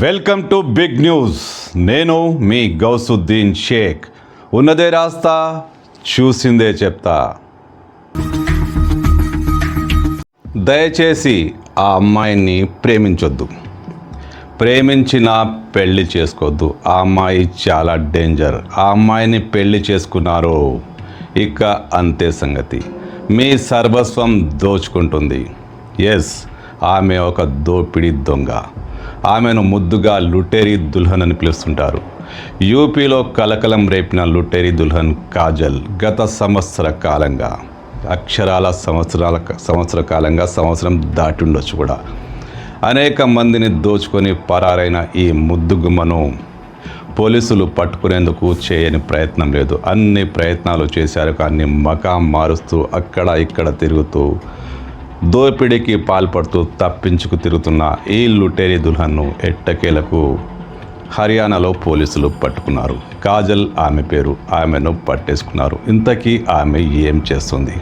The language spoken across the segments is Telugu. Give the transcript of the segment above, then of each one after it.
Welcome to big news. నేను మీ గౌసుద్దీన్ షేక్. ఉన్నదే రాస్తా చూసిందే చెప్తా. దయచేసి ఆ అమ్మాయిని ప్రేమించొద్దు. ప్రేమించిన పెళ్ళి చేసుకోవద్దు ఆ అమ్మాయి చాలా డేంజర్. ఆ అమ్మాయిని పెళ్ళి చేసుకున్నారు. ఇక అంతే సంగతి. మీ సర్వస్వం దోచుకుంటుంది. ఎస్ ఆమె ఒక దోపిడి దొంగ. ఆమెను ముద్దుగా లుటేరి దుల్హన్ అని పిలుస్తుంటారు. యూపీలో కలకలం రేపిన లుటేరి దుల్హన్ కాజల్ గత సంవత్సర కాలంగా అక్షరాల సంవత్సరాల సంవత్సర కాలంగా సంవత్సరం దాటి ఉండొచ్చు కూడా. అనేక మందిని దోచుకొని పరారైన ఈ ముద్దుగుమ్మను పోలీసులు పట్టుకునేందుకు చేయని ప్రయత్నం లేదు. అన్ని ప్రయత్నాలు చేశారు కానీ మకాం మారుస్తూ అక్కడ ఇక్కడ తిరుగుతూ దోపిడీకి పాల్పడుతూ తప్పించుకు తిరుగుతున్న ఈ లుటేరి దుల్హన్ను ఎట్టకేలకు హర్యానాలో పోలీసులు పట్టుకున్నారు. కాజల్ ఆమె పేరు ఆమెను పట్టేసుకున్నారు. ఇంతకీ ఆమె ఏం చేస్తుంది?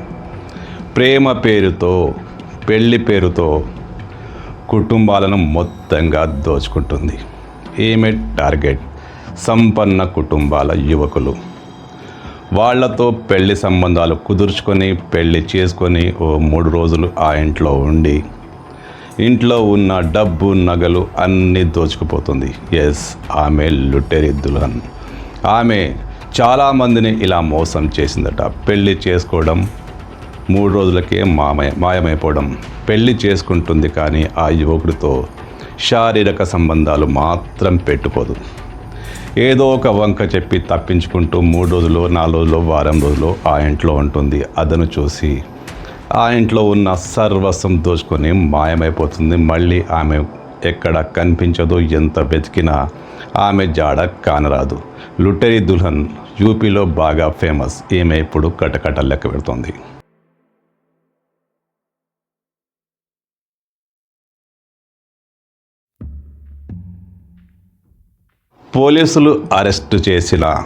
ప్రేమ పేరుతో పెళ్ళి పేరుతో కుటుంబాలను మొత్తంగా దోచుకుంటుంది. ఈమె టార్గెట్ సంపన్న కుటుంబాల యువకులు. వాళ్ళతో పెళ్ళి సంబంధాలు కుదుర్చుకొని పెళ్ళి చేసుకొని ఓ మూడు రోజులు ఆ ఇంట్లో ఉండి ఇంట్లో ఉన్న డబ్బు నగలు అన్నీ దోచుకుపోతుంది. ఎస్ ఆమె లుటెరి దుల్హన్. ఆమె చాలామందిని ఇలా మోసం చేసిందట. పెళ్ళి చేసుకోవడం మూడు రోజులకే మామయ మాయమైపోవడం. పెళ్ళి చేసుకుంటుంది కానీ ఆ యువకుడితో శారీరక సంబంధాలు మాత్రం పెట్టుకోదు. ఏదో ఒక వంక చెప్పి తప్పించుకుంటూ మూడు రోజులు నాలుగు రోజులు వారం రోజులు ఆ ఇంట్లో ఉంటుంది. అదను చూసి ఆ ఇంట్లో ఉన్న సర్వస్వం దోచుకొని మాయమైపోతుంది. మళ్ళీ ఆమె ఎక్కడ కనిపించదు ఎంత వెతికినా ఆమె జాడ కానరాదు. లుటరీ దుల్హన్ యూపీలో బాగా ఫేమస్. ఈమె ఇప్పుడు కటకట లెక్క పెడుతుంది. పోలీసులు అరెస్టు చేసిన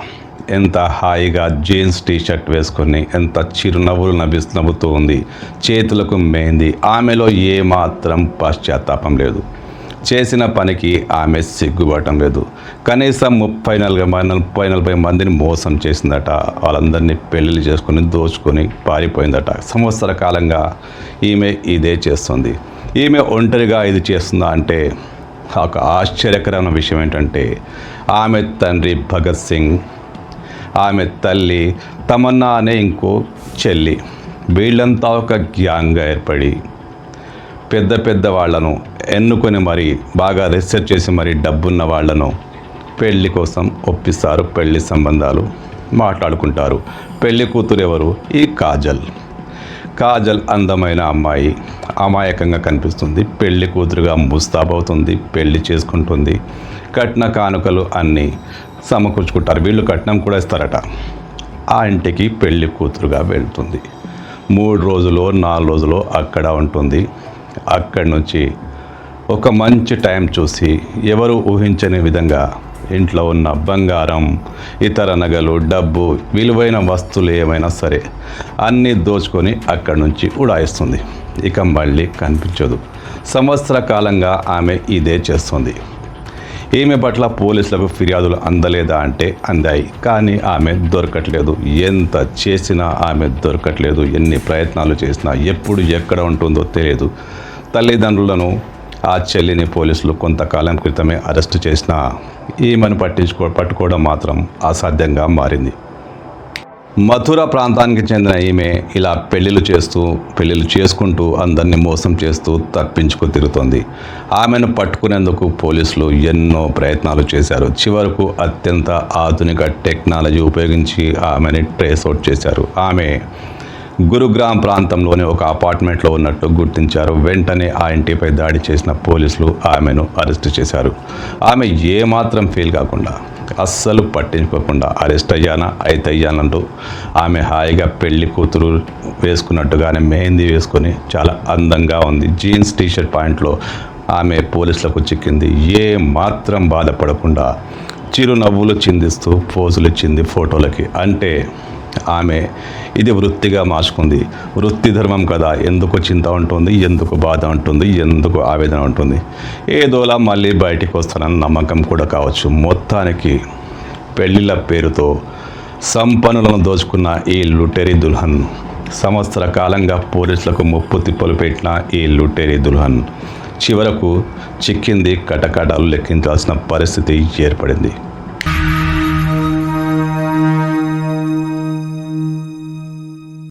ఎంత హాయిగా జీన్స్ టీషర్ట్ వేసుకొని ఎంత చిరునవ్వులు నవ్వి నవ్వుతూ ఉంది. చేతులకు మేంది. ఆమెలో ఏమాత్రం పశ్చాత్తాపం లేదు. చేసిన పనికి ఆమె సిగ్గుపడటం లేదు. కనీసం ముప్పై నలభై మంది ముప్పై నలభై మందిని మోసం చేసిందట. వాళ్ళందరినీ పెళ్ళిళ్ళు చేసుకొని దోచుకొని పారిపోయిందట. సంవత్సర కాలంగా ఈమె ఇదే చేస్తుంది. ఈమె ఒంటరిగా ఇది చేస్తుందా అంటే ఒక ఆశ్చర్యకరమైన విషయం ఏంటంటే ఆమె తండ్రి భగత్ సింగ్ ఆమె తల్లి తమన్నా అనే ఇంకో చెల్లి. వీళ్ళంతా ఒక గ్యాంగ్గా ఏర్పడి పెద్ద పెద్ద వాళ్ళను ఎన్నుకొని మరి బాగా రీసెర్చ్ చేసి మరి డబ్బున్న వాళ్ళను పెళ్ళి కోసం ఒప్పిస్తారు. పెళ్ళి సంబంధాలు మాట్లాడుకుంటారు. పెళ్ళి కూతురు ఎవరు ఈ కాజల్. కాజల్ అందమైన అమ్మాయి. అమాయకంగా కనిపిస్తుంది. పెళ్ళి కూతురుగా ముస్తాబవుతుంది. పెళ్ళి చేసుకుంటుంది. కట్న కానుకలు అన్నీ సమకూర్చుకుంటారు. వీళ్ళు కట్నం కూడా ఇస్తారట. ఆ ఇంటికి పెళ్ళి కూతురుగా వెళ్తుంది. మూడు రోజులు నాలుగు రోజులు అక్కడ ఉంటుంది. అక్కడి నుంచి ఒక మంచి టైం చూసి ఎవరు ఊహించని విధంగా ఇంట్లో ఉన్న బంగారం ఇతర నగలు డబ్బు విలువైన వస్తువులు ఏమైనా సరే అన్నీ దోచుకొని అక్కడి నుంచి ఉడాయిస్తుంది. ఇక మళ్ళీ కనిపించదు. సంవత్సర కాలంగా ఆమె ఇదే చేస్తుంది. ఈమె పట్ల పోలీసులకు ఫిర్యాదులు అందలేదా అంటే అందాయి. కానీ ఆమె దొరకట్లేదు. ఎంత చేసినా ఆమె దొరకట్లేదు. ఎన్ని ప్రయత్నాలు చేసినా ఎప్పుడు ఎక్కడ ఉంటుందో తెలియదు. తల్లిదండ్రులను ఆ చెల్లిని పోలీసులు కొంతకాలం క్రితమే అరెస్టు చేసిన ఈమెను పట్టించుకో పట్టుకోవడం మాత్రం అసాధ్యంగా మారింది. మథుర ప్రాంతానికి చెందిన ఈమె ఇలా పెళ్ళిళ్ళు చేస్తూ పెళ్ళిళ్ళు చేసుకుంటూ అందరినీ మోసం చేస్తూ తప్పించుకు తిరుగుతోంది ఆమెను పట్టుకునేందుకు పోలీసులు ఎన్నో ప్రయత్నాలు చేశారు. చివరకు అత్యంత ఆధునిక టెక్నాలజీ ఉపయోగించి ఆమెని ట్రేస్ అవుట్ చేశారు. ఆమె గురుగ్రామ్ ప్రాంతంలోని ఒక అపార్ట్మెంట్లో ఉన్నట్టు గుర్తించారు. వెంటనే ఆ ఇంటిపై దాడి చేసిన పోలీసులు ఆమెను అరెస్ట్ చేశారు. ఆమె ఏమాత్రం ఫీల్ కాకుండా అస్సలు పట్టించుకోకుండా అరెస్ట్ అయ్యానా? అయితే అయ్యానంటూ ఆమె హాయిగా పెళ్ళి కూతురు వేసుకున్నట్టుగానే మెహందీ వేసుకొని చాలా అందంగా ఉంది. జీన్స్ టీషర్ట్ పాయింట్లో ఆమె పోలీసులకు చిక్కింది. ఏ మాత్రం బాధపడకుండా చిరునవ్వులు చిందిస్తూ పోజులు ఇచ్చింది ఫోటోలకి. అంటే ఆమె. ఇది వృత్తిగా మార్చుకుంది. వృత్తి ధర్మం కదా. ఎందుకు చింత ఉంటుంది ఎందుకు బాధ ఉంటుంది ఎందుకు ఆవేదన ఉంటుంది ఏదోలా మళ్ళీ బయటికి వస్తానని నమ్మకం కూడా కావచ్చు. మొత్తానికి పెళ్ళిళ్ళ పేరుతో సంపన్నులను దోచుకున్న ఈ లుటెరీ దుల్హన్ సంవత్సర కాలంగా పోలీసులకు ముప్పు తిప్పలు పెట్టిన ఈ లుటెరీ దుల్హన్ చివరకు చిక్కింది కటకటాలు లెక్కించాల్సిన పరిస్థితి ఏర్పడింది.